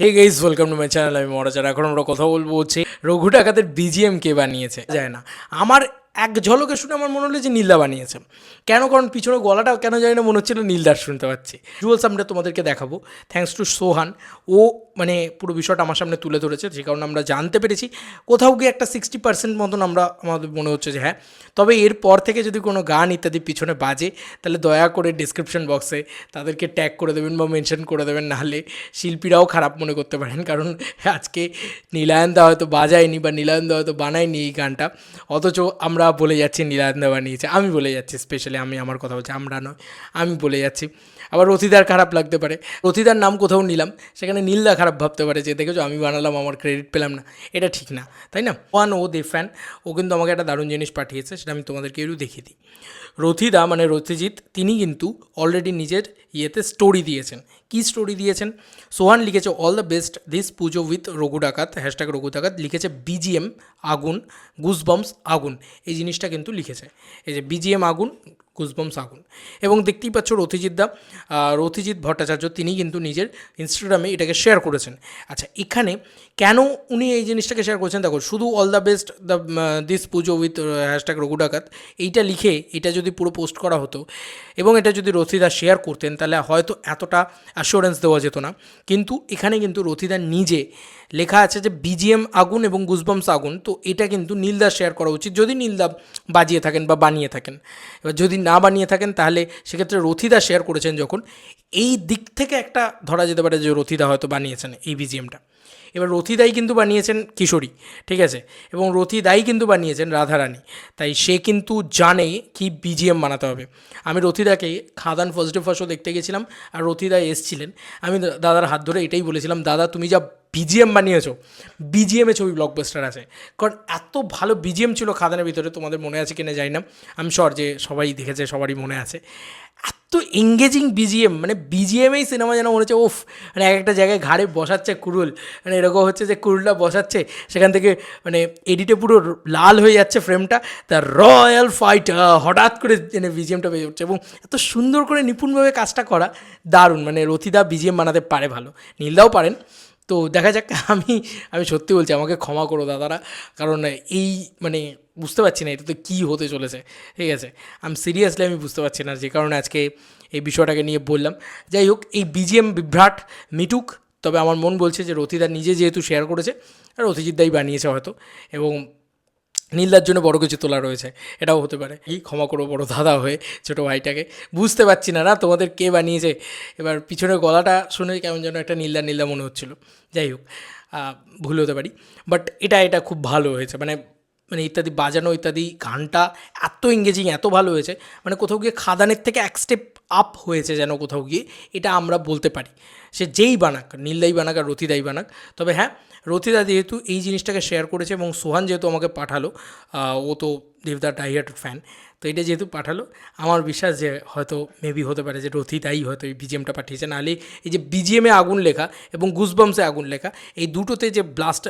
Hey guys welcome to my channel আমি মরাচার এখন আমরা কথা বলব হচ্ছে রঘু ডাকাতের বিজিএম কে বানিয়েছে। যায় না। আমার এক ঝলকে শুনে আমার মনে হলো যে নীলদা বানিয়েছে। কেন? কারণ পিছনে গলাটা কেন জানি না মনে হচ্ছিল নীলদার শুনতে পাচ্ছি। জুয়েলস আমরা তোমাদেরকে দেখাবো। থ্যাঙ্কস টু সোহান ও মানে পুরো বিষয়টা আমার সামনে তুলে ধরেছে, যে কারণে আমরা জানতে পেরেছি। কোথাও গিয়ে একটা সিক্সটি পার্সেন্ট মতন আমরা, আমাদের মনে হচ্ছে যে হ্যাঁ। তবে এরপর থেকে যদি কোনো গান ইত্যাদি পিছনে বাজে, তাহলে দয়া করে ডিসক্রিপশন বক্সে তাদেরকে ট্যাগ করে দেবেন বা মেনশন করে দেবেন। নাহলে শিল্পীরাও খারাপ মনে করতে পারেন। কারণ আজকে নীলায়নদা হয়তো বাজায়নি বা নীলায়নদা হয়তো বানায়নি এই গানটা। অথচ আমরা বলে যাচ্ছি নীলায়নদা বানিয়েছে আমি বলে যাচ্ছি স্পেশালি আমি আমার কথা বলছি, আমরা নয়। আমি বলে যাচ্ছি আবার রথিদার খারাপ লাগতে পারে। রথিদার নাম কোথাও নিলাম, সেখানে নীলদা খারাপ ভাবতে পারে যে, দেখেছ, আমি বানালাম, আমার ক্রেডিট পেলাম না। এটা ঠিক না, তাই না? ওয়ান ও, দে ফ্যান, ও কিন্তু আমাকে একটা দারুণ জিনিস পাঠিয়েছে, সেটা আমি তোমাদেরকে একটু দেখিয়ে দিই। রথিদা মানে রথিজিৎ, তিনি কিন্তু অলরেডি নিজের ইয়েতে স্টোরি দিয়েছেন। কি স্টোরি দিয়েছেন? সোহান লিখেছে all the best this Pujo with Raghu Dakat hashtag Raghu ডাকাত লিখেছে বিজিএম আগুন গুজবম্স আগুন এই জিনিসটা কিন্তু লিখেছে। এই যে বিজিএম আগুন গুজবম্স আগুন। এবং দেখতেই পাচ্ছ রথিজিৎ দা রথিজিৎ ভট্টাচার্য, তিনি কিন্তু নিজের ইনস্টাগ্রামে এটাকে শেয়ার করেছেন। আচ্ছা এখানে কেন উনি এই জিনিসটাকে শেয়ার করেছেন? দেখো, শুধু all the best the this Pujo with hashtag Raghu Dakat এইটা লিখে এটা যদি পুরো পোস্ট করা হতো এবং এটা যদি রথিদা শেয়ার করতেন, তাহলে হয়তো এতটা অ্যাসুরেন্স দেওয়া যেত না। কিন্তু এখানে কিন্তু রথিদা নিজে লেখা আছে যে বিজিএম আগুন এবং গুজবম্স আগুন। তো এটা কিন্তু নীলদা শেয়ার করা উচিত। যদি নীলদা বাজিয়ে থাকেন বা বানিয়ে থাকেন, এবার যদি না বানিয়ে থাকেন, তাহলে সেক্ষেত্রে রথিদা শেয়ার করেছেন যখন। এই দিক থেকে একটা ধরা যেতে পারে যে রথিদা হয়তো বানিয়েছেন এই বিজিএমটা। এবার রথিদাই কিন্তু বানিয়েছেন কিশোরী, ঠিক আছে? এবং রথিদাই কিন্তু বানিয়েছেন রাধারানী। তাই সে কিন্তু জানে কি বিজিএম বানাতে হবে। আমি রথিদাকে খাদান ফার্স্ট ডে ফার্স্টও দেখতে গেছিলাম আর রথিদা এসছিলেন। আমি দাদার হাত ধরে এটাই বলেছিলাম, দাদা, তুমি যা বিজিএম বানিয়েছো বিজিএমে ছবি ব্লকবাস্টার আছে। কারণ এত ভালো বিজিএম ছিল খাদানের ভিতরে, তোমাদের মনে আছে কিনা জানি না। আমি শর যে সবাই দেখেছে, সবারই মনে আছে। এত এঙ্গেজিং বিজিএম মানে বিজিএমেই সিনেমা যেন মনে হচ্ছে ওফ মানে এক একটা জায়গায় ঘাড়ে বসাচ্ছে কুরুল। মানে এরকম হচ্ছে যে কুরুলটা বসাচ্ছে, সেখান থেকে মানে এডিটে পুরো লাল হয়ে যাচ্ছে ফ্রেমটা তার রয়্যাল ফাইট হঠাৎ করে মানে বিজিএমটা বেজে উঠছে এবং এত সুন্দর করে নিপুণভাবে কাজটা করা, দারুণ। মানে রথিদা বিজিএম বানাতে পারে ভালো। নীলদাও পারেন। তো দেখা যাক, আমি আমি সত্যি বলছি, আমাকে ক্ষমা করো দাদারা। কারণ এই মানে বুঝতে পারছি না এটা তো কী হতে চলেছে, ঠিক আছে? আমি সিরিয়াসলি আমি বুঝতে পারছি না, যে কারণে আজকে এই বিষয়টাকে নিয়ে বললাম। যাই হোক, এই বিজিএম বিভ্রাট মিটুক, তবে আমার মন বলছে যে রথিদা নিজে যেহেতু শেয়ার করেছে আর রথিজিৎ দাই বানিয়েছে হয়তো, এবং নীলদার জন্য বড় কিছু তোলা রয়েছে, এটাও হতে পারে। এই ক্ষমা করো বড় দাদা হয়ে ছোটো ভাইটাকে। বুঝতে পারছি না না তোমাদের কে বানিয়েছে? এবার পিছনের গলাটা শুনে কেমন যেন একটা নীলদা নীলদা মনে হচ্ছিল। যাই হোক ভুল হতে পারি বাট এটা এটা খুব ভালো হয়েছে মানে মানে ইত্যাদি বাজানো, ইত্যাদি গানটা এত এঙ্গেজিং এত ভালো হয়েছে মানে কোথাও গিয়ে খাদানের থেকে এক স্টেপ আপ হয়েছে যেন কোথাও গিয়ে, এটা আমরা বলতে পারি। সে যেই বানাক, নীলদাই বানাক আর রথিদাই বানাক, তবে হ্যাঁ রথিদা যেহেতু এই জিনিসটাকে শেয়ার করেছে এবং সোহান যেহেতু আমাকে পাঠালো ও তো দেবদার ডাইহার্টেড ফ্যান তো এটা যেহেতু পাঠালো, আমার বিশ্বাস যে হয়তো মেবি হতে পারে যে রথি তাই হয়তো এই বিজিএমটা পাঠিয়েছে, নাহলে এই যে বিজিএমে আগুন লেখা এবং গুজবামসে আগুন লেখা, এই দুটোতে যে ব্লাস্ট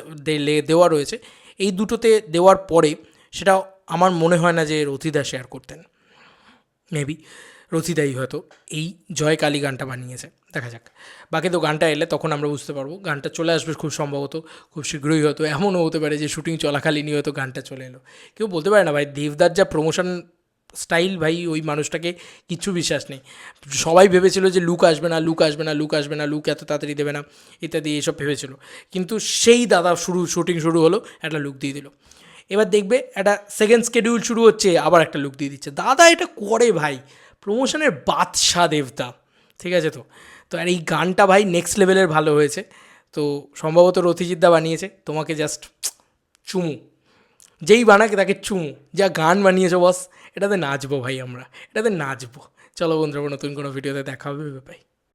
দেওয়া রয়েছে, এই দুটোতে দেওয়ার পরে সেটা আমার মনে হয় না যে রথিদা শেয়ার করতেন। মেবি রথিদাই হয়তো এই জয় কালী গানটা বানিয়েছে। দেখা যাক। বাকি তো গানটা এলে তখন আমরা বুঝতে পারব। গানটা চলে আসবে খুব সম্ভবত, খুব শীঘ্রই হয়তো। এমনও হতে পারে যে শুটিং চলাকালীনই হয়তো গানটা চলে এলো। কেউ বলতে পারে না ভাই, দেবদার যা প্রমোশন স্টাইল ভাই, ওই মানুষটাকে কিচ্ছু বিশ্বাস নেই। সবাই ভেবেছিল যে লুক আসবে না লুক আসবে না লুক আসবে না লুক এত তাড়াতাড়ি দেবে না, ইত্যাদি এসব ভেবেছিল। কিন্তু সেই দাদা শুরু শুটিং শুরু হলো, একটা লুক দিয়ে দিল। এবার দেখবে একটা সেকেন্ড স্কেডিউল শুরু হচ্ছে, আবার একটা লুক দিয়ে দিচ্ছে। দাদা এটা করে ভাই। প্রমোশনের বাদশাহ দেবতা। ঠিক আছে তো? তো আর এই গানটা ভাই নেক্সট লেভেলের ভালো হয়েছে। তো সম্ভবত রথিজিদ্দা বানিয়েছে। তোমাকে জাস্ট চুমু। যেই বানাকে তাকে চুমু। যা গান বানিয়েছো বস এটাতে নাচবো ভাই আমরা। এটাতে নাচবো। চলো বন্ধুরা, নতুন কোনো ভিডিওতে দেখা হবে ভাই